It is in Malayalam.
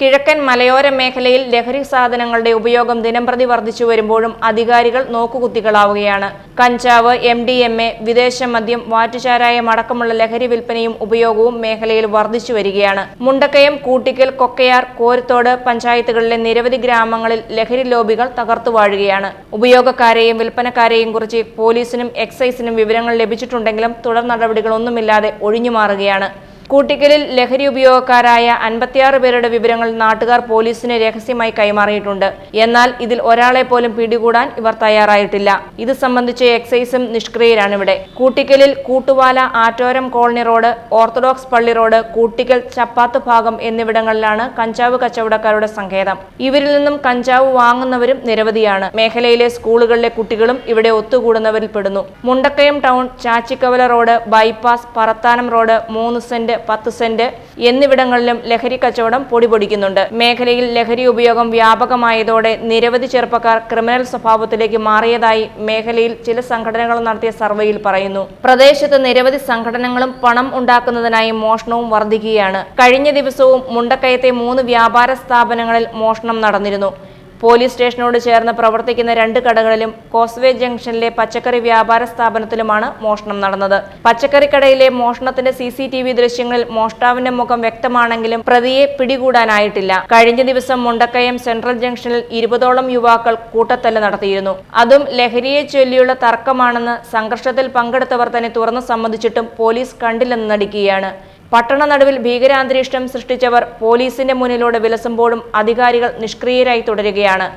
കിഴക്കൻ മലയോര മേഖലയിൽ ലഹരി സാധനങ്ങളുടെ ഉപയോഗം ദിനംപ്രതി വർദ്ധിച്ചു വരുമ്പോഴും അധികാരികൾ നോക്കുകുത്തികളാവുകയാണ്. കഞ്ചാവ് എം ഡി എം എ വിദേശ മദ്യം വാറ്റുചാരായം അടക്കമുള്ള ലഹരി വിൽപ്പനയും ഉപയോഗവും മേഖലയിൽ വർദ്ധിച്ചു വരികയാണ്. മുണ്ടക്കയം കൂട്ടിക്കൽ കൊക്കയാർ കോരത്തോട് പഞ്ചായത്തുകളിലെ നിരവധി ഗ്രാമങ്ങളിൽ ലഹരി ലോബികൾ തകർത്തു വാഴുകയാണ്. ഉപയോഗക്കാരെയും വിൽപ്പനക്കാരെയും കുറിച്ച് പോലീസിനും എക്സൈസിനും വിവരങ്ങൾ ലഭിച്ചിട്ടുണ്ടെങ്കിലും തുടർ നടപടികളൊന്നുമില്ലാതെ ഒഴിഞ്ഞുമാറുകയാണ്. കൂട്ടിക്കലിൽ ലഹരി ഉപയോഗക്കാരായ അൻപത്തിയാറ് പേരുടെ വിവരങ്ങൾ നാട്ടുകാർ പോലീസിന് രഹസ്യമായി കൈമാറിയിട്ടുണ്ട്. എന്നാൽ ഇതിൽ ഒരാളെ പോലും പിടികൂടാൻ ഇവർ തയ്യാറായിട്ടില്ല. ഇത് സംബന്ധിച്ച് എക്സൈസും നിഷ്ക്രിയരാണ് ഇവിടെ കൂട്ടിക്കലിൽ Koottuvala Attoram colony road orthodox പള്ളി റോഡ് കൂട്ടിക്കൽ ചപ്പാത്ത് ഭാഗം എന്നിവിടങ്ങളിലാണ് കഞ്ചാവ് കച്ചവടക്കാരുടെ സങ്കേതം. ഇവരിൽ നിന്നും കഞ്ചാവ് വാങ്ങുന്നവരും നിരവധിയാണ്. മേഖലയിലെ സ്കൂളുകളിലെ കുട്ടികളും ഇവിടെ ഒത്തുകൂടുന്നവരിൽ പെടുന്നു Mundakayam town Chachikkavala road bypass Parathanam road മൂന്ന് സെന്റ് പത്ത് സെന്റ് എന്നിവിടങ്ങളിലും ലഹരി കച്ചവടം പൊടിപൊടിക്കുന്നുണ്ട്. മേഖലയിൽ ലഹരി ഉപയോഗം വ്യാപകമായതോടെ നിരവധി ചെറുപ്പക്കാർ ക്രിമിനൽ സ്വഭാവത്തിലേക്ക് മാറിയതായി മേഖലയിൽ ചില സംഘടനകൾ നടത്തിയ സർവേയിൽ പറയുന്നു. പ്രദേശത്ത് നിരവധി സംഘടനകളും പണം ഉണ്ടാക്കുന്നതിനായി മോഷണവും വർദ്ധിക്കുകയാണ് കഴിഞ്ഞ ദിവസവും മുണ്ടക്കയത്തെ മൂന്ന് വ്യാപാര സ്ഥാപനങ്ങളിൽ മോഷണം നടന്നിരുന്നു. പോലീസ് സ്റ്റേഷനോട് ചേർന്ന് പ്രവർത്തിക്കുന്ന രണ്ട് കടകളിലും കോസ്വേ ജംഗ്ഷനിലെ പച്ചക്കറി വ്യാപാര സ്ഥാപനത്തിലുമാണ് മോഷണം നടന്നത്. പച്ചക്കറിക്കടയിലെ മോഷണത്തിന്റെ സി സി ടി വി ദൃശ്യങ്ങളിൽ മോഷ്ടാവിന്റെ മുഖം വ്യക്തമാണെങ്കിലും പ്രതിയെ പിടികൂടാനായിട്ടില്ല. കഴിഞ്ഞ ദിവസം മുണ്ടക്കയം സെൻട്രൽ ജംഗ്ഷനിൽ ഇരുപതോളം യുവാക്കൾ കൂട്ടത്തല്ല് നടത്തിയിരുന്നു. അതും ലഹരിയെ ചൊല്ലിയുള്ള തർക്കമാണെന്ന് സംഘർഷത്തിൽ പങ്കെടുത്തവർ തന്നെ തുറന്നു സമ്മതിച്ചിട്ടും പോലീസ് കണ്ടില്ലെന്ന് നടിക്കുകയാണ്. പട്ടണ നടുവിൽ ഭീകരാന്തരീക്ഷം സൃഷ്ടിച്ചവർ പോലീസിന്റെ മുന്നിലൂടെ വിലസുമ്പോഴും അധികാരികൾ നിഷ്ക്രിയരായി തുടരുകയാണ്.